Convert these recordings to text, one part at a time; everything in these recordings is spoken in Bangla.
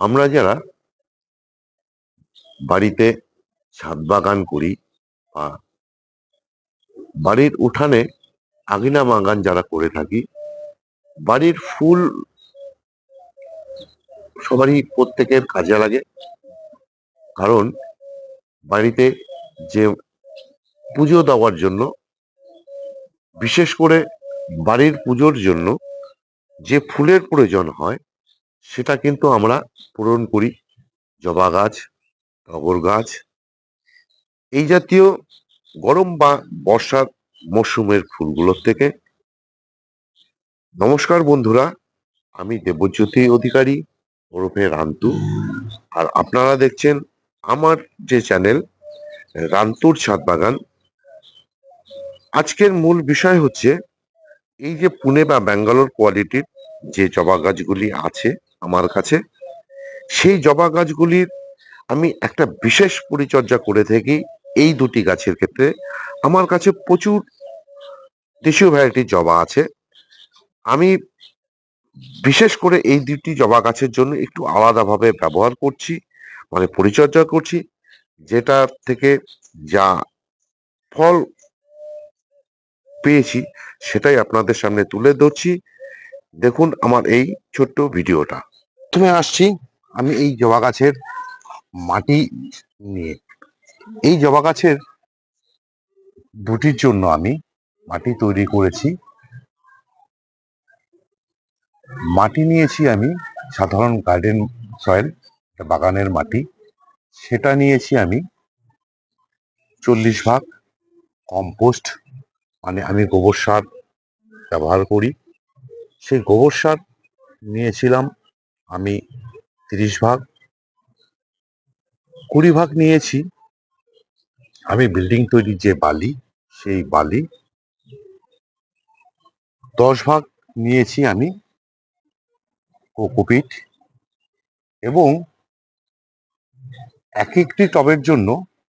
আমরা যারা বাড়িতে ছাদ বাগান করি বা বাড়ির উঠানে আগিনা বাগান যারা করে থাকি, বাড়ির ফুল সবারই প্রত্যেকের কাজে লাগে। কারণ বাড়িতে যে পুজো দেওয়ার জন্য, বিশেষ করে বাড়ির পুজোর জন্য যে ফুলের প্রয়োজন হয় সেটা কিন্তু আমরা পূরণ করি। জবা গাছ, টগর গাছ। এই জাতীয় গরম বা বর্ষার মরশুমের ফুলগুলোর থেকে নমস্কার বন্ধুরা, আমি দেবজ্যোতি অধিকারী, ওরফে রান্তু। আর আপনারা দেখছেন আমার যে চ্যানেল, রান্তুর ছাদ বাগান। আজকের মূল বিষয় হচ্ছে, এই যে পুনে বা ব্যাঙ্গালোর কোয়ালিটির যে জবা গাছগুলি আছে আমার কাছে, সেই জবা গাছগুলির আমি একটা বিশেষ পরিচর্যা করে থাকি এই দুটি গাছের ক্ষেত্রে। আমার কাছে প্রচুর দেশীয় ভ্যারাইটির জবা আছে। আমি বিশেষ করে এই দুটি জবা গাছের জন্য একটু আলাদাভাবে ব্যবহার করছি মানে পরিচর্যা করছি, যেটা থেকে যা ফল পেয়েছি সেটাই আপনাদের সামনে তুলে ধরছি। দেখুন আমার এই ছোট্ট ভিডিওটা। প্রথমে আসছি আমি এই জবা গাছের মাটি নিয়ে। এই জবা গাছের দুটির জন্য আমি মাটি তৈরি করেছি। মাটি নিয়েছি আমি সাধারণ গার্ডেন সয়েল বাগানের মাটি। সেটা নিয়েছি আমি চল্লিশ ভাগ কম্পোস্ট মানে আমি গোবর সার ব্যবহার করি। সেই গোবর সার নিয়েছিলাম আমি তিরিশ ভাগ। কুড়ি ভাগ নিয়েছি। আমি বিল্ডিং তৈরির যে বালি, সেই বালি দশ ভাগ নিয়েছি আমি কোকোপিট এবং এক একটি টবের জন্য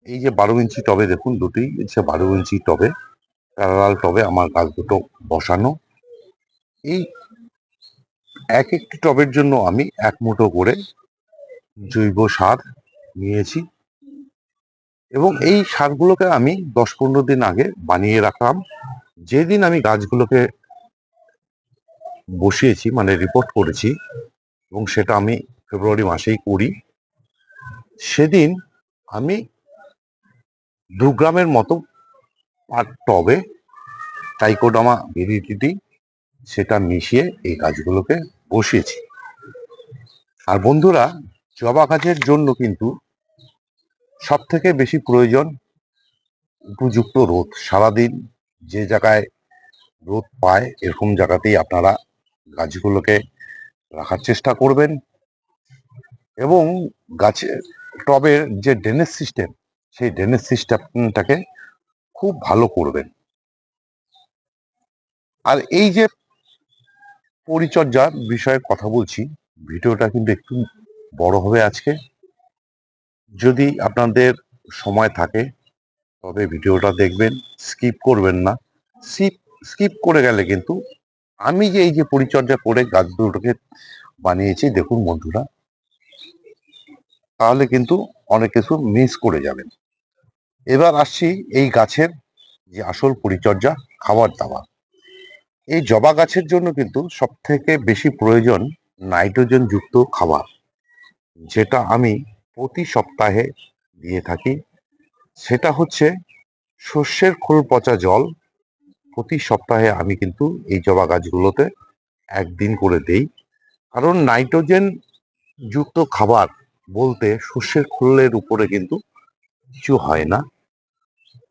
এই যে বারো ইঞ্চি টবে দেখুন দুটি, হচ্ছে বারো ইঞ্চি টবে প্যারালাল টবে আমার গাছ দুটো বসানো। এই এক একটি টবের জন্য আমি এক মুঠো করে জৈব সার নিয়েছি। এবং এই সারগুলোকে আমি দশ পনেরো দিন আগে বানিয়ে রাখলাম। যেদিন আমি গাছগুলোকে বসিয়েছি মানে রিপোর্ট করেছি, এবং সেটা আমি ফেব্রুয়ারি মাসেই করি, সেদিন আমি দু গ্রামের মতো পার টবে টাইকোডামা ভেরিটিটি সেটা মিশিয়ে এই গাছগুলোকে বসিয়েছি। আর বন্ধুরা, জবা গাছের জন্য কিন্তু সব থেকে বেশি প্রয়োজন উপযুক্ত রোদ। সারাদিন যে জায়গায় রোদ পায়, এরকম জায়গাতেই আপনারা গাছগুলোকে রাখার চেষ্টা করবেন। এবং গাছের টবের যে ড্রেনেজ সিস্টেম, সেই ড্রেনেজ সিস্টেমটাকে খুব ভালো করবেন। আর এই যে পরিচর্যার বিষয়ে কথা বলছি। ভিডিওটা কিন্তু একটু বড় হবে আজকে। যদি আপনাদের সময় থাকে, তবে ভিডিওটা দেখবেন, স্কিপ করবেন না। স্কিপ স্কিপ করে গেলে কিন্তু আমি যে এই যে পরিচর্যা করে গাছ দুটোকে বানিয়েছি, দেখুন বন্ধুরা, তাহলে কিন্তু অনেক কিছু মিস করে যাবেন। এবার আসছি এই গাছের যে আসল পরিচর্যা, খাবার দাবার। এই জবা গাছের জন্য কিন্তু সব থেকে বেশি প্রয়োজন নাইট্রোজেন যুক্ত খাবার, যেটা আমি প্রতি সপ্তাহে দিয়ে থাকি। সেটা হচ্ছে শস্যের খোল পচা জল। প্রতি সপ্তাহে আমি কিন্তু এই জবা গাছগুলোতে একদিন করে দেই। কারণ নাইট্রোজেন যুক্ত খাবার বলতে শস্যের খোলের উপরে কিন্তু কিছু হয় না।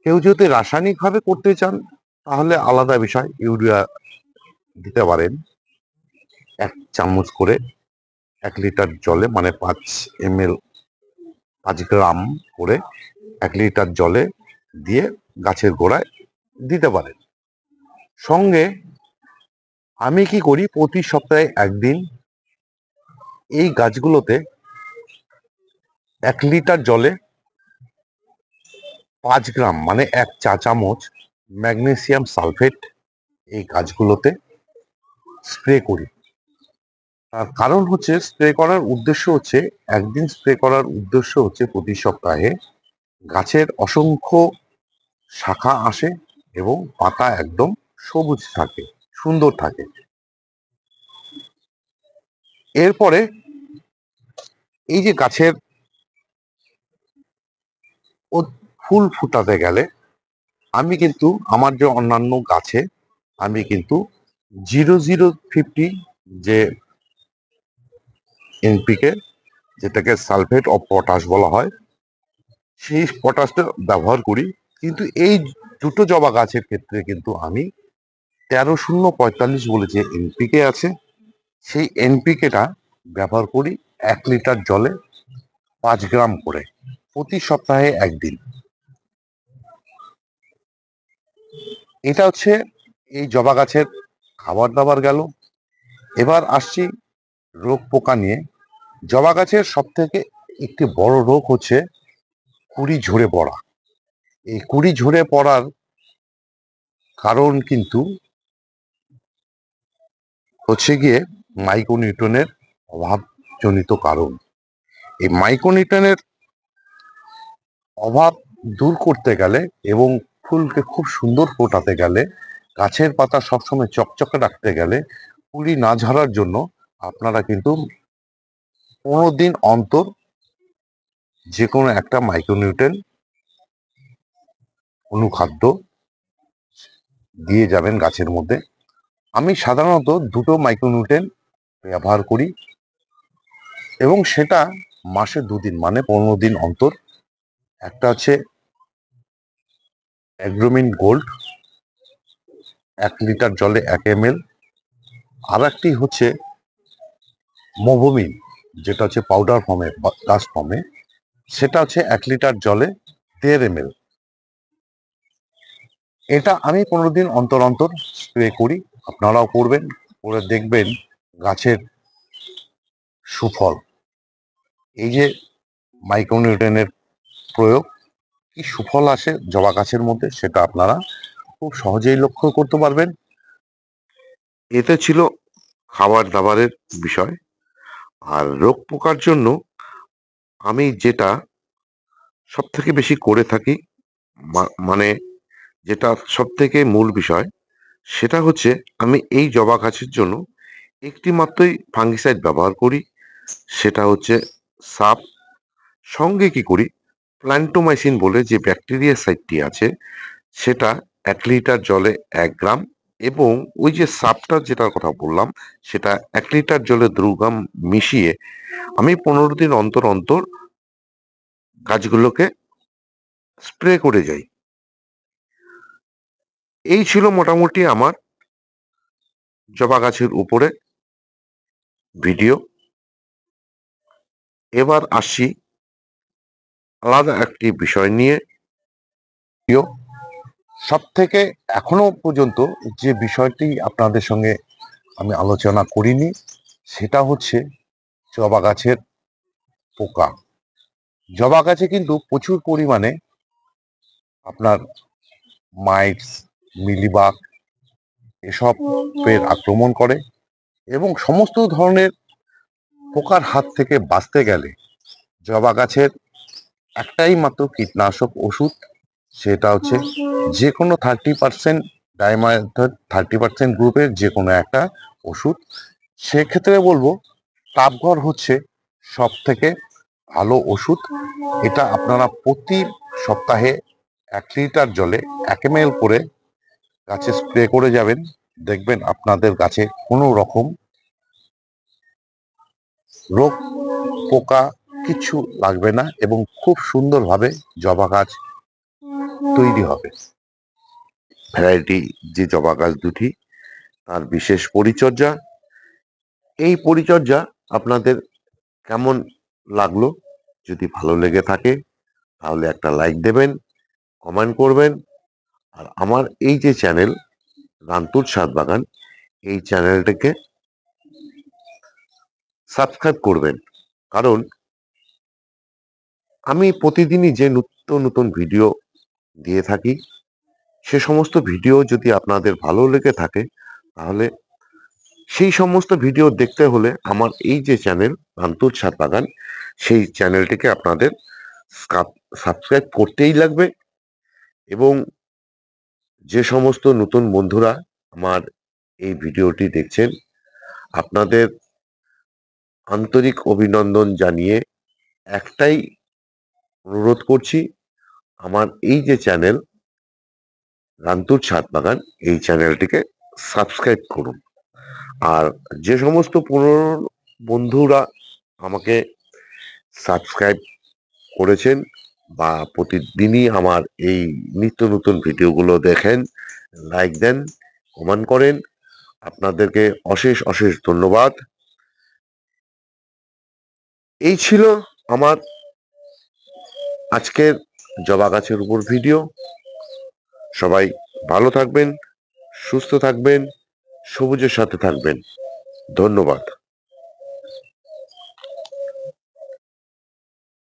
কেউ যদি রাসায়নিকভাবে করতে চান, তাহলে আলাদা বিষয়, ইউরিয়া দিতে পারেন। এক চামচ করে এক লিটার জলে মানে পাঁচ এম এল পাঁচ গ্রাম করে এক লিটার জলে দিয়ে গাছের গোড়ায় দিতে পারেন। সঙ্গে আমি কি করি, প্রতি সপ্তাহে একদিন এই গাছগুলোতে এক লিটার জলে পাঁচ গ্রাম মানে এক চা চামচ ম্যাগনেসিয়াম সালফেট এই গাছগুলোতে স্প্রে করি। তার কারণ হচ্ছে স্প্রে করার উদ্দেশ্য হচ্ছে, একদিন স্প্রে করার উদ্দেশ্য হচ্ছে প্রতি সপ্তাহে গাছের অসংখ্য শাখা আসে এবং পাতা একদম সবুজ থাকে, সুন্দর থাকে। এরপরে এই যে গাছের ফুল ফুটাতে গেলে আমি কিন্তু আমার যে অন্যান্য গাছে আমি কিন্তু জিরো জিরো ফিফটি যে এনপিকে, যেটাকে সালফেট অফ পটাশ বলা হয়, সেই পটাশটা ব্যবহার করি। কিন্তু এই দুটো জবা গাছের ক্ষেত্রে কিন্তু আমি তেরো শূন্য পঁয়তাল্লিশ বলে যে এনপিকে আছে, সেই এনপিকেটা ব্যবহার করি এক লিটার জলে পাঁচ গ্রাম করে প্রতি সপ্তাহে একদিন। এটা হচ্ছে এই জবা গাছের খাবার দাবার গেল। এবার আসছি রোগ পোকা নিয়ে। জবা গাছের সব থেকে একটি বড় রোগ হচ্ছে কুড়ি ঝরে পড়া। এই কুড়ি ঝরে পড়ার কারণ কিন্তু হচ্ছে গিয়ে মাইক্রোনিউটনের অভাবজনিত কারণ। এই মাইক্রোনিউটনের অভাব দূর করতে গেলে এবং ফুলকে খুব সুন্দর ফোটাতে গেলে গাছের পাতা সবসময় চকচকে রাখতে গেলে কুড়ি না ঝরার জন্য আপনারা কিন্তু পনেরো দিন অন্তর যে কোনো একটা মাইক্রোনিউট্রেন অনুখাদ্য দিয়ে যাবেন গাছের মধ্যে। আমি সাধারণত দুটো মাইক্রোনিউট্রেন ব্যবহার করি এবং সেটা মাসে দুদিন মানে পনেরো দিন অন্তর। একটা হচ্ছে অ্যাগ্রোমিন গোল্ড এক লিটার জলে এক এম এল আর একটি হচ্ছে মোভোমিন, যেটা হচ্ছে পাউডার ফর্মে গাছ ফর্মে সেটা হচ্ছে এক লিটার জলে দেড় এম এটা আমি পনেরো দিন অন্তর অন্তর স্প্রে করি, আপনারাও করবেন, করে দেখবেন গাছের সুফল। এই যে মাইক্রোনিউট্রেনের প্রয়োগ, কি সুফল আসে জবা গাছের মধ্যে, সেটা আপনারা খুব সহজেই লক্ষ্য করতে পারবেন। এতে ছিল খাবার দাবারের বিষয় আর রোগ পোকার জন্য আমি যেটা সব থেকে বেশি করে থাকি মানে যেটা সব থেকে মূল বিষয়, সেটা হচ্ছে আমি এই জবা গাছের জন্য একটি মাত্রই ফাঙ্গিসাইড ব্যবহার করি, সেটা হচ্ছে সাপ। সঙ্গে কি করি? প্ল্যান্টোমাইসিন বলে যে ব্যাকটেরিয়া সাইটটি আছে, সেটা এক লিটার জলে এক গ্রাম এবং ওই যে সাপটা যেটার কথা বললাম, সেটা এক লিটার জলে দু গ্রাম মিশিয়ে আমি পনেরো দিন অন্তর অন্তর গাছগুলোকে স্প্রে করে যাই। এই ছিল মোটামুটি আমার জবা গাছের উপরে ভিডিও। এবার আসি আলাদা একটি বিষয় নিয়ে। সব থেকে এখনও পর্যন্ত যে বিষয়টি আপনাদের সঙ্গে আমি আলোচনা করিনি, সেটা হচ্ছে জবা গাছের পোকা। জবা গাছে কিন্তু প্রচুর পরিমাণে আপনার মাইটস, মিলিবাগ এসব এর আক্রমণ করে এবং সমস্ত ধরনের পোকার হাত থেকে বাঁচতে গেলে জবা গাছের একটাই মাত্র কীটনাশক ওষুধ সেটা হচ্ছে যে কোনো thirty percent dimethoate thirty percent গ্রুপের যে কোনো একটা ওষুধ। সেক্ষেত্রে বলব তাপঘর হচ্ছে সব থেকে ভালো ওষুধ। এটা আপনারা প্রতি সপ্তাহে এক লিটার জলে এক এম করে গাছে স্প্রে করে যাবেন। দেখবেন আপনাদের গাছে কোনো রকম রোগ পোকা কিছু লাগবে না এবং খুব সুন্দরভাবে জবা গাছ তৈরি হবে। ভ্যারাইটি যে জবা গাছ দুটি, তার বিশেষ পরিচর্যা। এই পরিচর্যা আপনাদের কেমন লাগল? যদি ভালো লেগে থাকে, তাহলে একটা লাইক দেবেন, কমেন্ট করবেন। আর আমার এই যে চ্যানেল, রান্তুর সাত বাগান, এই চ্যানেলটাকে সাবস্ক্রাইব করবেন। কারণ আমি প্রতিদিনই যে নিত্য নতুন ভিডিও দিয়ে থাকি। সে সমস্ত ভিডিও যদি আপনাদের ভালো লেগে থাকে, তাহলে সেই সমস্ত ভিডিও দেখতে হলে আমার এই যে চ্যানেল আন্তর ছাদ বাগান, সেই চ্যানেলটিকে আপনাদের সাবস্ক্রাইব করতেই লাগবে এবং যে সমস্ত নতুন বন্ধুরা আমার এই ভিডিওটি দেখছেন, আপনাদের আন্তরিক অভিনন্দন জানিয়ে একটাই অনুরোধ করছি আমার এই যে চ্যানেল রান্তুর ছাদ বাগান, এই চ্যানেলটিকে সাবস্ক্রাইব করুন। আর যে সমস্ত পুরনো বন্ধুরা আমাকে সাবস্ক্রাইব করেছেন বা প্রতিদিনই আমার এই নিত্য নতুন ভিডিওগুলো দেখেন লাইক দেন কমেন্ট করেন, আপনাদেরকে অশেষ অশেষ ধন্যবাদ। এই ছিল আমার আজকের জবা গাছের উপর ভিডিও। সবাই ভালো থাকবেন সুস্থ থাকবেন সবুজের সাথে থাকবেন। ধন্যবাদ।